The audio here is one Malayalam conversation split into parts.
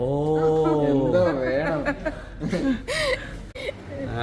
ഓ. എന്തോ വേണം.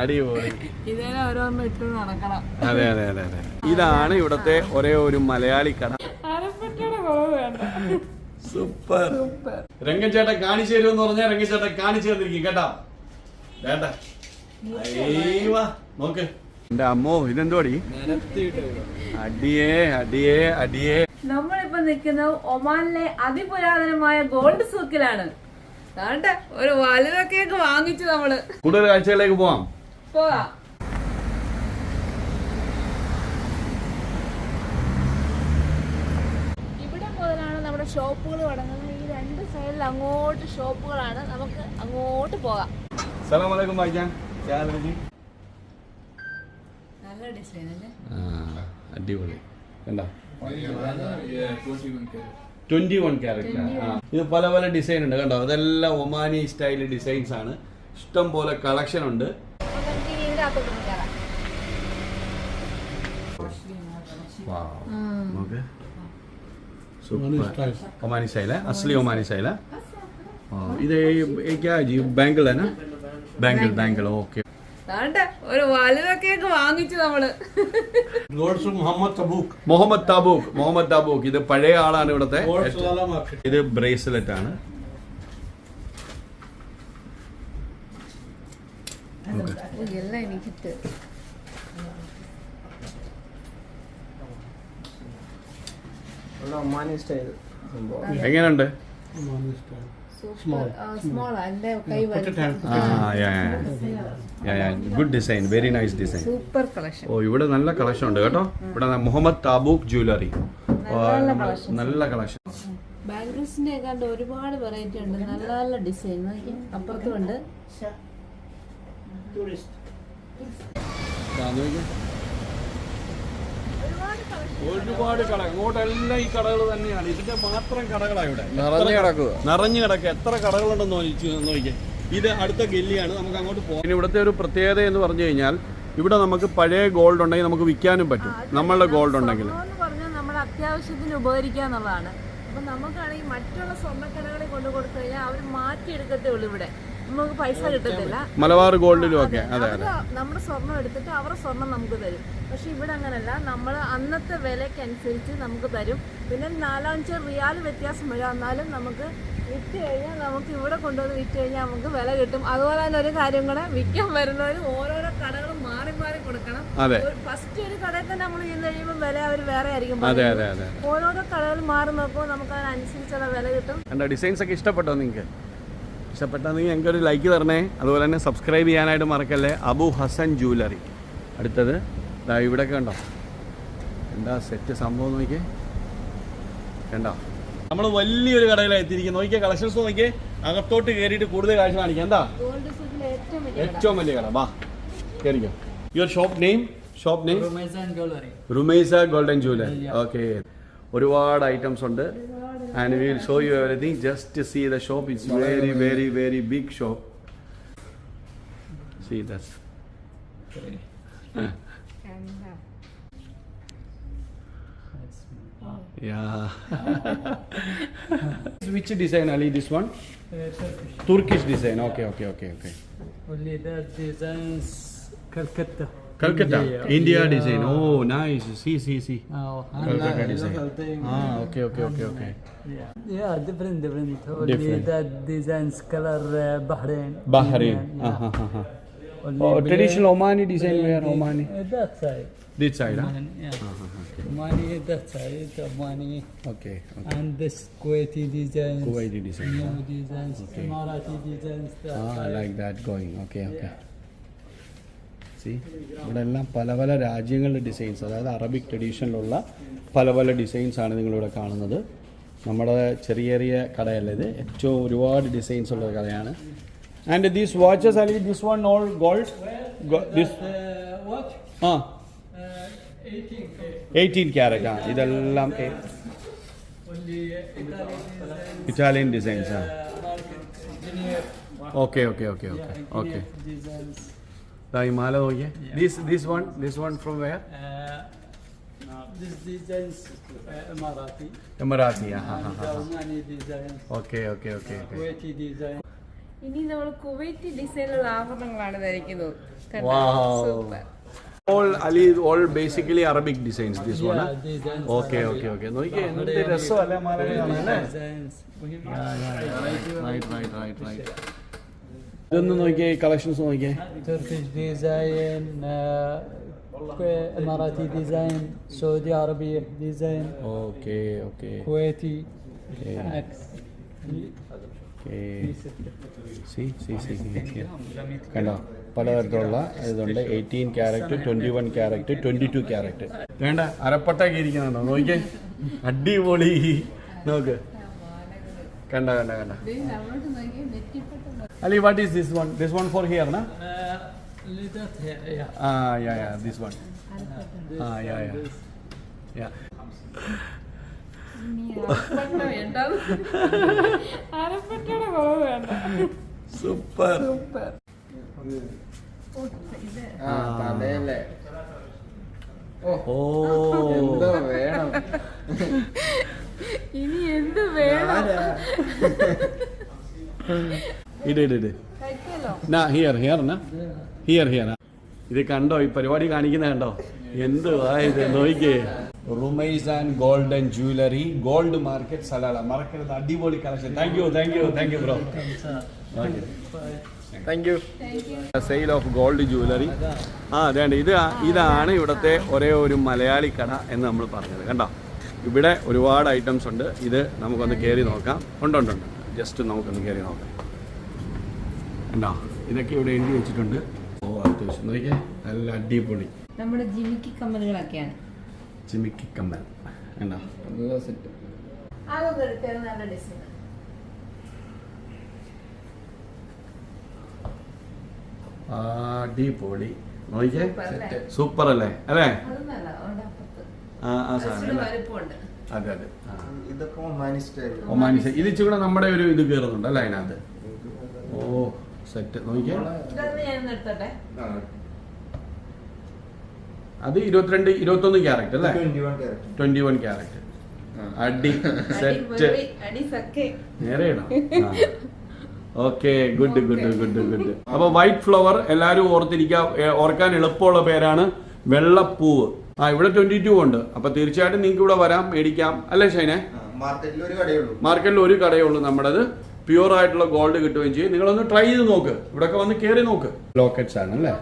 അടിപൊളി. ഇതേനെ ഓരോന്നും ഇട്ട് നടക്കണം. അതെ അതെ അതെ അതെ. ഇതാണ് ഇവിടത്തെ ഒരേ ഒരു മലയാളി കട. സൂപ്പർ. രംഗച്ചേട്ടൻ കാണിച്ചു തരുമെന്ന് പറഞ്ഞാൽ രംഗച്ചേട്ടൻ കാണിച്ചു തന്നിരിക്കും കേട്ടോ. വേണ്ട. നോക്ക്. എന്റെ അമ്മോ ഇതെന്തോടി? അടിയേ അടിയേ അടിയേ. നമ്മളിപ്പോ നിൽക്കുന്നത് ഒമാനിലെ അതിപുരാതനമായ ഗോൾഡ് സൂക്കിലാണ്. കാണട്ടെ ഒരു വലുതൊക്കെ വാങ്ങിച്ചു നമ്മൾ. കൂടുതൽ കാഴ്ചകളിലേക്ക് പോവാം. പോവാ. ഇവിടെ മുതലാണ് നമ്മുടെ ഷോപ്പുകൾ തുടങ്ങുന്നത്. ഈ രണ്ട് സൈഡിൽ അങ്ങോട്ട് ഷോപ്പുകളാണ്. നമുക്ക് അങ്ങോട്ട് പോകാം. സലാം വലൈക്കും. വായിക്കാൻ നല്ല ഡിസൈൻ അല്ലേ അടിപൊളി. കണ്ട? ട്വന്റി വൺ ക്യാരറ്റ് ഇത് പല പല ഡിസൈൻ ഉണ്ട് കേട്ടോ അതെല്ലാം ഒമാനി സ്റ്റൈൽ ഡിസൈൻസ് ആണ്. ഇഷ്ടം പോലെ കളക്ഷൻ ഉണ്ട്. ഒമാനി സ്റ്റൈല അസ്ലി ഒമാനി സ്റ്റൈല ഇത് ബാങ്കിൾ ബാംഗിൾ ബാംഗിൾ ഓക്കെ ഒരു വലുതൊക്കെ വാങ്ങിച്ചു നമ്മൾ. മുഹമ്മദ് താബൂക്ക്. മുഹമ്മദ് താബൂക്ക് ഇത് പഴയ ആളാണ് ഇവിടുത്തെ ഇത് ബ്രേസ്ലെറ്റ് ആണ്. എങ്ങനെയുണ്ട്? ഇവിടെ ഒമാനി സ്റ്റൈൽ സംഭവം Ah, yeah, yeah. എന്റെ കൈ good design very nice design super collection ഓ ഇവിടെ നല്ല കളക്ഷൻ ഉണ്ട് കേട്ടോ. ഇവിടെ മുഹമ്മദ് താബൂക്ക് ജ്വല്ലറി നല്ല കളക്ഷൻ ബാംഗിൾസിന്റെ കണ്ട് ഒരുപാട് വെറൈറ്റി ഉണ്ട്. നല്ല നല്ല ഡിസൈൻ അപ്പുറത്തും ഉണ്ട്. ഒരുപാട് കട ഇങ്ങോട്ടെല്ലാം ഈ കടകൾ തന്നെയാണ്. ഇതിന്റെ മാത്രം കടകളാണ് ഇവിടെ. നിറഞ്ഞു കിടക്കുക. നിറഞ്ഞു കിടക്കുക. എത്ര കടകളുണ്ടെന്ന് നോക്കി നോക്കിയേ ഇത് അടുത്ത ഗല്ലിയാണ്. നമുക്ക് അങ്ങോട്ട് പോകാം ഇനി ഇവിടുത്തെ ഒരു പ്രത്യേകത എന്ന് പറഞ്ഞു കഴിഞ്ഞാൽ ഇവിടെ നമുക്ക് പഴയ ഗോൾഡ് ഉണ്ടെങ്കിൽ നമുക്ക് വിൽക്കാനും പറ്റും. നമ്മളുടെ ഗോൾഡ് ഉണ്ടെങ്കിൽ. എന്ന് പറഞ്ഞാൽ നമ്മുടെ അത്യാവശ്യത്തിന് ഉപകരിക്കാന്നുള്ളതാണ് അപ്പൊ നമുക്കാണെങ്കിൽ മറ്റുള്ള സ്വർണക്കടകളെ കൊണ്ടു കൊടുത്തു കഴിഞ്ഞാൽ അവർ മാറ്റിയെടുക്കത്തേ ഉള്ളൂ ഇവിടെ. നമുക്ക് പൈസ കിട്ടത്തില്ല. മലബാർ ഗോൾഡിലും ഒക്കെ അതെ അതെ. നമ്മുടെ സ്വർണം എടുത്തിട്ട് അവരുടെ സ്വർണം നമുക്ക് തരും. പക്ഷെ ഇവിടെ അങ്ങനല്ല. നമ്മൾ അന്നത്തെ വിലക്കനുസരിച്ച് നമുക്ക് തരും. പിന്നെ നാലഞ്ച് റിയാൽ വ്യത്യാസം വരും. എന്നാലും നമുക്ക് വിറ്റ് കഴിഞ്ഞാൽ നമുക്ക് ഇവിടെ കൊണ്ടുവന്ന് വിറ്റ് കഴിഞ്ഞാൽ നമുക്ക് വില കിട്ടും. അതുപോലെ തന്നെ ഒരു കാര്യം കൂടെ വിൽക്കാൻ വരുന്നവരും ഓരോരോ കടകളും മാറി മാറി കൊടുക്കണം. ഫസ്റ്റ് ഒരു കടയിൽ തന്നെ നമ്മൾ ചെയ്ത് കഴിയുമ്പോൾ വില അവർ വേറെ ആയിരിക്കും. ഓരോരോ കടകൾ മാറി നോക്കുമ്പോൾ നമുക്ക് അതിനനുസരിച്ചുള്ള വില കിട്ടും. ഡിസൈൻസ് ഒക്കെ ഇഷ്ടപ്പെട്ടോ നിങ്ങൾക്ക് ഇഷ്ടപ്പെട്ടാണെങ്കിൽ നിങ്ങൾ ഒരു ലൈക്ക് തരണേ. അതുപോലെ തന്നെ സബ്സ്ക്രൈബ് ചെയ്യാനായിട്ട് മറക്കല്ലേ. അബു ഹസൻ ജൂവലറി അടുത്തത് ദാ ഇവിടെ കണ്ടോ? എന്താ സെറ്റ് സംഭവം നോക്കിയേ. കണ്ടോ? നമ്മൾ വലിയൊരു കടയിലാണ് എത്തിയിരിക്കുന്നത്. നോക്കിയേ കളക്ഷൻസ് നോക്കിയേ. അകത്തോട്ട് കയറിയിട്ട് കൂടുതൽ കാഴ്ച കാണിക്കാം. എന്താ? ഏറ്റവും വലിയ കട. ഏറ്റവും വലിയ കട. വാ കയറിക്കോ your shop name shop name Rumaisa golden jewellery okay ഒരുപാട് ഐറ്റംസ് ഉണ്ട്. and we will show you everything. Just to see the shop. It's very, very, very big shop. See, that's. Yeah. Which design, Ali? This one? Turkish design. Okay, okay, okay, okay. Only the designs Calcutta. Calcutta. India, design. Oh, nice. See, see, see. Oh, Calcutta design. Ah, okay, okay, okay, okay. Yeah, yeah different, different. Different. that designs color uh, Bahrain. Bahrain. Yeah. Uh -huh, uh -huh. Only oh, traditional Omani design where Omani? Uh, that side. This side, Omani, huh? yeah. Uh -huh, okay. Omani, that side, Omani. Okay, okay. And this Kuwaiti designs. Kuwaiti designs. No designs, okay. Emirati designs. That ah, side. like that going. Okay, okay. Yeah. See, ഇവിടെ എല്ലാം പല പല രാജ്യങ്ങളുടെ ഡിസൈൻസ് അതായത് അറബിക് ട്രഡീഷനിലുള്ള പല പല ഡിസൈൻസ് ആണ് നിങ്ങളിവിടെ കാണുന്നത്. നമ്മുടെ ചെറിയ ചെറിയ കടയല്ല ഇത്? ഏറ്റവും ഒരുപാട് ഡിസൈൻസ് ഉള്ള കടയാണ്. ആൻഡ് ദീസ് വാച്ചസ് അല്ലെങ്കിൽ this one all gold this Uh? ആ. Uh, 18K. എയ്റ്റീൻ ക്യാരറ്റ് ആ. ഇതെല്ലാം. ഇറ്റാലിയൻ ഡിസൈൻസ് ആ. Uh, engineer. Okay okay okay okay okay engineer ഈ മാല നോക്കിയേ. This this one this one from where Uh, uh. Emirati okay okay okay okay Kuwaiti design. ഇനി നമ്മൾ കുവൈറ്റ് ഡിസൈനിലുള്ള ആഭരണങ്ങളാണ് ധരിക്കുന്നത്. കണ്ടോ? All Ali all basically Arabic designs this one okay okay okay നോക്കിയേ എന്ത് രസമല്ലേ ഇതൊന്ന് നോക്കിയേ കളക്ഷൻസ് നോക്കിയേ. Turkish design uh, design Saudi Arabia design okay okay Kuwaiti കണ്ടോ? പലതരത്തിലുള്ള ഇതുണ്ട്. Eighteen carat twenty one carat twenty two carat വേണ്ട അരപ്പട്ടൊക്കെ ഇരിക്കുന്നുണ്ടോ? നോക്കിയേ. അടിപൊളി. നോക്ക്. കണ്ട കണ്ട കണ്ട? Ali what is this one this one for here നാ Uh, Lidat here, yeah. Yeah this one This, yeah this. അരപ്പട്ട വേണ്ട. അരപ്പട്ടയുടെ കുറവ് വേണ്ട. സൂപ്പർ ഓ വേണം? ഇനി എന്ത് വേണം? ഇട് ഇട് നാ ഹിയർ ഹിയർ എന്നാ ഹിയർ ഹിയർ ഇത് കണ്ടോ? ഈ പരിപാടി കാണിക്കുന്ന കണ്ടോ? എന്തുവാ ഇത്? നോക്കിയേ Rumais and golden jewellery gold market Salalah മറക്കരുത്. അടിപൊളി collection thank you thank you thank you bro thank you sale of gold jewellery ആ അതാണ് ഇത് ഇതാണ് ഇവിടുത്തെ ഒരേ ഒരു മലയാളി കട എന്ന് നമ്മൾ പറഞ്ഞത്. കണ്ടോ? ഇവിടെ ഒരുപാട് ഐറ്റംസ് ഉണ്ട്. ഇത് നമുക്കൊന്ന് കയറി നോക്കാം. ഉണ്ടുണ്ടുണ്ട് ഉണ്ട് ഉണ്ട്. ജസ്റ്റ് നമുക്കൊന്ന് കയറി നോക്കാം. കണ്ടോ? ഇതൊക്കെ ഇവിടെ എഴുതി വെച്ചിട്ടുണ്ട്. ഓ അത്യാവശ്യം നോക്കിയേ. നല്ല അടിപൊളി. നമ്മുടെ ജിമിക്കി കമ്മലുകളൊക്കെയാണ്. ജിമിക്കി കമ്മൽ. കണ്ടോ? നല്ല സെറ്റ് അതൊക്കെ എടുത്തത് നല്ല ഡിസൈൻ അടിപൊളി. നോക്കിയേ? സൂപ്പർ അല്ലേ? അല്ലേ? ആ ആ സാധനം. അതെ അതെ. ഇതൊക്കെ ഒമാനി സ്റ്റൈൽ ഒമാനി സെ- ഇത് ഇച്ചിരി നമ്മുടെ ഒരു ഇത് കയറുന്നുണ്ട് അല്ലേ അതിനകത്ത്? സെറ്റ്. നോക്കിയേ ഇതൊന്ന് ഞാൻ ഒന്ന് അത് ഇരുപത്തിരണ്ട് ഇരുപത്തൊന്ന് ക്യാരറ്റ് അല്ലേ? Twenty one carat. വൺ അടി സെറ്റ് നേരെ okay good good good good അപ്പൊ വൈറ്റ് ഫ്ലവർ എല്ലാരും ഓർത്തിരിക്കുക ഓർക്കാൻ എളുപ്പമുള്ള പേരാണ് വെള്ളപ്പൂവ്. ആ ഇവിടെ ട്വന്റി ടു ഉണ്ട്. അപ്പൊ തീർച്ചയായിട്ടും നിങ്ങൾക്ക് ഇവിടെ വരാം മേടിക്കാം. അല്ലേ ഷൈനെ? മാർക്കറ്റിൽ ഒരു കടയുള്ളൂ. മാർക്കറ്റിൽ പ്യൂർ ആയിട്ടുള്ള ഗോൾഡ് കിട്ടുകയും ചെയ്യും. നിങ്ങളൊന്ന് ട്രൈ ചെയ്ത് നോക്ക്. ഇവിടെ വന്ന് കയറി നോക്ക്. ലോക്കറ്റ്സ് ആണ് അല്ലേ?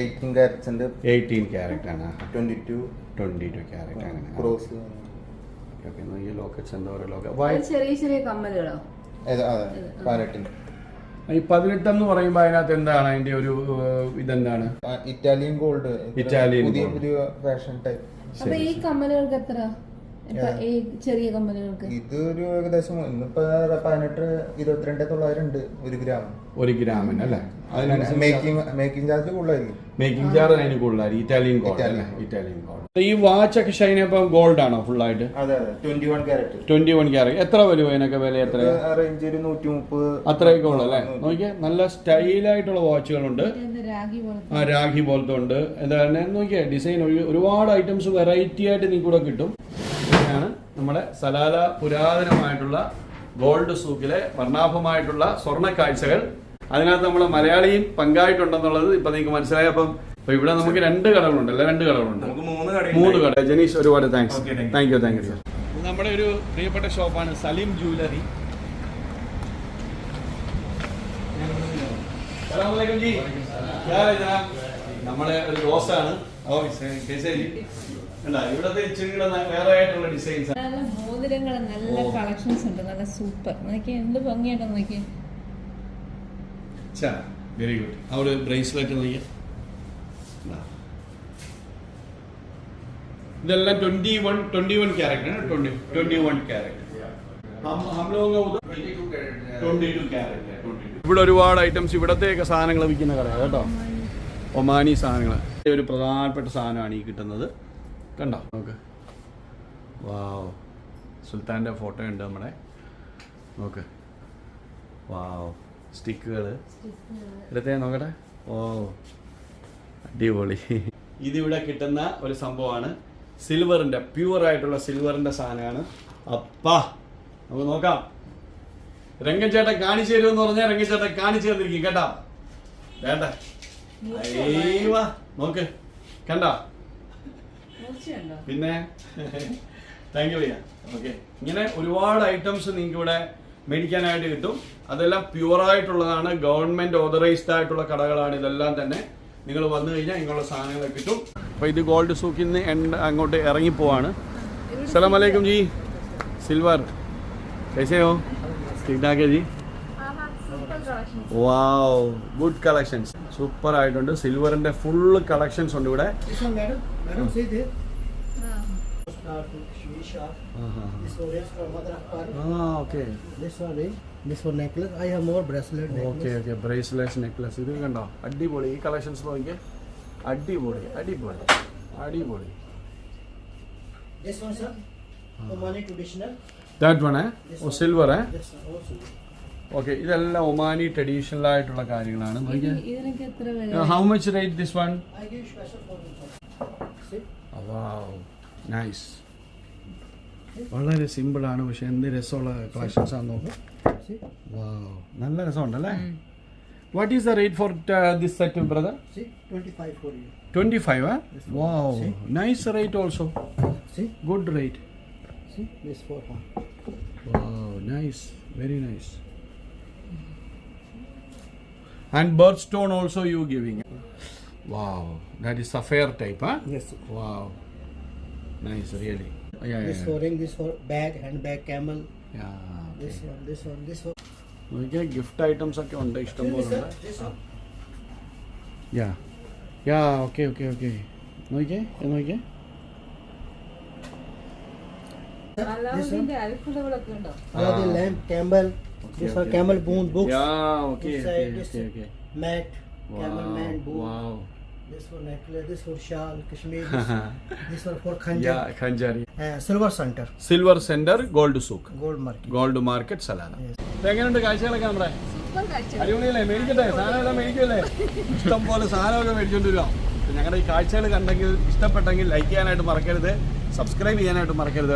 എയ്റ്റീൻ ക്യാരറ്റ്സിന്റെ എയ്റ്റീൻ ക്യാരറ്റ് ആണ്. Twenty two twenty two carat ആണ് ക്രോസ് ഓക്കെ ഈ ലോക്കറ്റ്സ് എന്താ പറയുക? ചെറിയ ചെറിയ കമ്മലുകളോ? അതെ പതിനെട്ടിന് ഈ പതിനെട്ടെന്ന് പറയുമ്പോൾ അതിനകത്ത് എന്താണ്? അതിന്റെ ഒരു ഇതെന്താണ്? ഇറ്റാലിയൻ ഗോൾഡ് ഇറ്റാലിയൻ പുതിയ പുതിയ ഫാഷൻ ടൈപ്പ് ഈ കമ്മലുകൾക്ക് എത്ര ഈ ചെറിയ കമ്പനികൾക്ക്? ഇതൊരു ഏകദേശം ഇന്നിപ്പോ പതിനെട്ട് ഇരുപത്തിരണ്ട് തൊള്ളായിരം ഉണ്ട് ഒരു ഗ്രാം. ഒരു ഗ്രാമിന് അല്ലേ? മേക്കിംഗ് മേക്കിംഗ് ചാർജ് കൂടുതലായിരുന്നു മേക്കിംഗ് ചാർജ് അതിന് കൂടുതലായിരിക്കും. ഇറ്റാലിയൻ ഗോൾഡ് ഇറ്റാലിയൻ ഗോൾഡ് ഈ വാച്ച് ഒക്കെ ഷൈൻ ഇപ്പം ഗോൾഡ് ആണോ ഫുൾ ആയിട്ട് അതെ. അതെ ട്വന്റി വൺ ക്യാരറ്റ് എത്ര വരും അതിനൊക്കെ വില? എത്ര? റേഞ്ച് ഒരു നൂറ്റി മുപ്പത് അത്രയൊക്കെ ഉള്ളു അല്ലേ? നോക്കിയേ നല്ല സ്റ്റൈലായിട്ടുള്ള വാച്ചുകളുണ്ട് ആ രാഖി പോലത്തെ ഉണ്ട് എന്താണ് നോക്കിയേ ഡിസൈൻ ഒരുപാട് ഐറ്റംസ് വെറൈറ്റി ആയിട്ട് നിങ്ങൾക്ക് കൂടെ കിട്ടും. ഇതൊക്കെയാണ് നമ്മുടെ സലാല പുരാതനമായിട്ടുള്ള ഗോൾഡ് സൂക്കിലെ വർണാഭമായിട്ടുള്ള സ്വർണ കാഴ്ചകൾ. അതിനകത്ത് നമ്മൾ മലയാളിയും പങ്കായിട്ടുണ്ടെന്നുള്ളത് ഇപ്പൊ നിങ്ങൾക്ക് മനസ്സിലായ. അപ്പം അപ്പൊ ഇവിടെ നമുക്ക് രണ്ട് കടകളുണ്ട് അല്ലെ? രണ്ട് കടകളുണ്ട്. മൂന്ന് കട. ജനീഷ് ഒരുപാട് thanks thank you thank you sir നമ്മുടെ ഒരു പ്രിയപ്പെട്ട ഷോപ്പാണ് സലീം ജൂവലറി നമ്മളെ ഒരു ദോശാണ് ഇവിടത്തെ വേറെ ആയിട്ടുള്ള ഡിസൈൻസ് മോതിരങ്ങൾ നല്ല കളക്ഷൻസ് ഉണ്ട്. നല്ല സൂപ്പർ. നോക്കിയാൽ എന്ത് ഭംഗിയായിട്ടാണ് നോക്കിയാൽ നോക്കിയേ വെരി ഗുഡ് ആ ഒരു ബ്രേസ്ലെറ്റ് നീ ഇതെല്ലാം twenty one twenty one character twenty twenty one character ഇവിടെ ഒരുപാട് ഐറ്റംസ് ഇവിടത്തെയൊക്കെ സാധനങ്ങൾ വിൽക്കുന്ന കടയാണ് കേട്ടോ. ഒമാനി സാധനങ്ങൾ ഒരു പ്രധാനപ്പെട്ട സാധനമാണ് ഈ കിട്ടുന്നത്. കണ്ടോ? നോക്ക്. വാവ്. സുൽത്താന്റെ ഫോട്ടോ ഉണ്ട് നമ്മുടെ. നോക്ക്. വാവ്. സ്റ്റിക്കുകൾ ഇടത്തെ നോക്കട്ടെ? ഓ അടിപൊളി. ഇതിവിടെ കിട്ടുന്ന ഒരു സംഭവമാണ്. സിൽവറിന്റെ പ്യൂർ ആയിട്ടുള്ള സിൽവറിന്റെ സാധനമാണ്. അപ്പാ നമുക്ക് നോക്കാം. രംഗച്ചേട്ടൻ കാണിച്ചു തരുമെന്ന് പറഞ്ഞാൽ രംഗച്ചേട്ടൻ കാണിച്ചു തന്നിരിക്കും കേട്ടാ? വേണ്ട. അയ്യവാ നോക്ക് കണ്ട പിന്നെ താങ്ക് യു ഭയ്യ ഓക്കെ ഇങ്ങനെ ഒരുപാട് ഐറ്റംസ് നിങ്ങൾക്ക് ഇവിടെ മേടിക്കാനായിട്ട് കിട്ടും. അതെല്ലാം പ്യുവർ ആയിട്ടുള്ളതാണ് ഗവൺമെന്റ് ഓതറൈസ്ഡ് ആയിട്ടുള്ള കടകളാണ് ഇതെല്ലാം തന്നെ. നിങ്ങൾ വന്നു കഴിഞ്ഞാൽ ഇങ്ങനെയുള്ള സാധനങ്ങളെ കിട്ടും. അപ്പോൾ ഇത് ഗോൾഡ് സൂക്കിൽ നിന്ന് എൻഡ് അങ്ങോട്ട് ഇറങ്ങിപ്പോവാണ് സലാം അലൈക്കും ജി. സിൽവർ. കൈസയോ? ടിക്ടാക്കെ ജി? വാവ്. Good collections. സൂപ്പർ ആയിട്ടുണ്ട്. സിൽവറിന്റെ ഫുൾ കളക്ഷൻസ് ഉണ്ട് ഇവിടെ. Madam. Madam, this. One is from mother of pearl. ആ okay This one ring. This one necklace. I have more bracelet necklace. Okay okay bracelet necklace ഇത് കണ്ടോ അടിപൊളി ഈ കളക്ഷൻസ് നോക്കിയേ അടിപൊളി അടിപൊളി അടിപൊളി This one, sir. Omani traditional. That one, eh? Oh, silver, eh? Yes, sir. Oh, silver. Okay ഇതെല്ലാം ഒമാനി ട്രഡീഷണൽ ആയിട്ടുള്ള കാര്യങ്ങളാണ് how much rate this one I give special for you, sir. See? Wow nice വളരെ സിമ്പിൾ ആണ് പക്ഷെ എന്ത് രസമുള്ള കളക്ഷൻസ് ആണ് നോക്കും? വാവ് നല്ല രസമുണ്ടല്ലേ what is the rate for this set brother See? 25 for you. Twenty five wow nice rate also? Good rate See? This for her. Wow, nice, very nice. And birthstone also you giving. Wow, that is sapphire type, huh? Yes. sir. Wow, nice, really. Yeah, yeah, This yeah. for ring. This for bag, handbag, camel. yeah This okay. one. This one. This one. നോക്കിയാൽ ഗിഫ്റ്റ് ഐറ്റംസ് ഒക്കെ ഉണ്ട് ഇഷ്ടം See പോലെ this, sir? ഉണ്ട് This one. Yeah yeah okay okay okay നോക്കിയേ ഇത് നോക്കിയേ അലാവുദ്ദീന്റെ അത്ഭുതങ്ങളൊക്കെ ഉണ്ടോ Aladdin lamp, camel. this one, camel bone books. Yeah okay This okay side, this okay okay mat, camel man book. This for necklace. This for shawl, Kashmir. This, this one for khanjar. Yeah, khanjari. Uh, silver center, Silver center, gold souk. gold market. Gold market Salana. എങ്ങനെയുണ്ട് കാഴ്ചകളൊക്കെ നമ്മുടെ അടിപൊളിയല്ലേ മേടിക്കട്ടെ സാധനമെല്ലാം മേടിക്കുമല്ലേ ഇഷ്ടം പോലെ സാധനമൊക്കെ മേടിച്ചോണ്ട് വരാം ഞങ്ങളുടെ ഈ കാഴ്ചകൾ കണ്ടെങ്കിൽ ഇഷ്ടപ്പെട്ടെങ്കിൽ ലൈക്ക് ചെയ്യാനായിട്ട് മറക്കരുത് സബ്സ്ക്രൈബ് ചെയ്യാനായിട്ട് മറക്കരുത്